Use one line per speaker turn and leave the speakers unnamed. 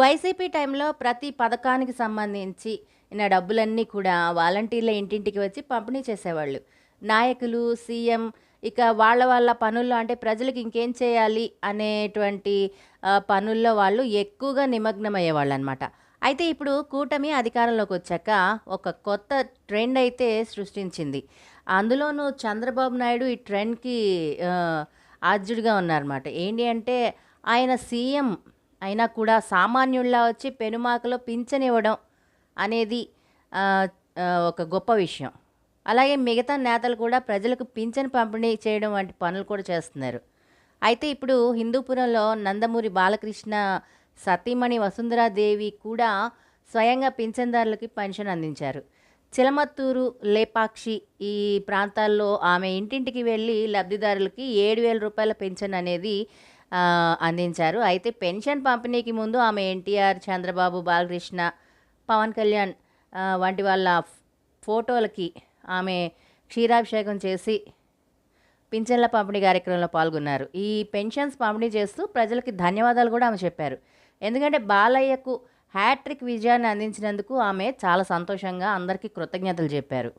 YCP టైంలో ప్రతి పథకానికి సంబంధించి నా డబ్బులన్నీ కూడా వాలంటీర్ల ఇంటింటికి వచ్చి పంపిణీ చేసేవాళ్ళు. నాయకులు సీఎం ఇక వాళ్ళ వాళ్ళ పనుల్లో అంటే ప్రజలకు ఇంకేం చేయాలి అనేటువంటి పనుల్లో వాళ్ళు ఎక్కువగా నిమగ్నమయ్యేవాళ్ళు అనమాట అయితే ఇప్పుడు కూటమి అధికారంలోకి వచ్చాక ఒక కొత్త ట్రెండ్ అయితే సృష్టించింది. అందులోనూ చంద్రబాబు నాయుడు ఈ ట్రెండ్కి ఆద్యుడిగా ఉన్నారన్నమాట. ఏంటి అంటే ఆయన సీఎం అయినా కూడా సామాన్యుల్లా వచ్చి పెనుమాకలో పింఛనివ్వడం అనేది ఒక గొప్ప విషయం. అలాగే మిగతా నేతలు కూడా ప్రజలకు పింఛను పంపిణీ చేయడం వంటి పనులు కూడా చేస్తున్నారు. అయితే ఇప్పుడు హిందూపురంలో నందమూరి బాలకృష్ణ సతీమణి వసుంధరాదేవి కూడా స్వయంగా పింఛన్దారులకి పెన్షన్ అందించారు. చిలమత్తూరు లేపాక్షి ఈ ప్రాంతాల్లో ఆమె ఇంటింటికి వెళ్ళి లబ్ధిదారులకి ఏడు వేల రూపాయల పెన్షన్ అనేది అందించారు. అయితే పెన్షన్ పంపిణీకి ముందు ఆమె ఎన్టీఆర్ చంద్రబాబు బాలకృష్ణ పవన్ కళ్యాణ్ వంటి వాళ్ళ ఫోటోలకి ఆమె క్షీరాభిషేకం చేసి పింఛన్ల పంపిణీ కార్యక్రమంలో పాల్గొన్నారు. ఈ పెన్షన్స్ పంపిణీ చేస్తూ ప్రజలకి ధన్యవాదాలు కూడా ఆమె చెప్పారు. ఎందుకంటే బాలయ్యకు హ్యాట్రిక్ విజయాన్ని అందించినందుకు ఆమె చాలా సంతోషంగా అందరికీ కృతజ్ఞతలు చెప్పారు.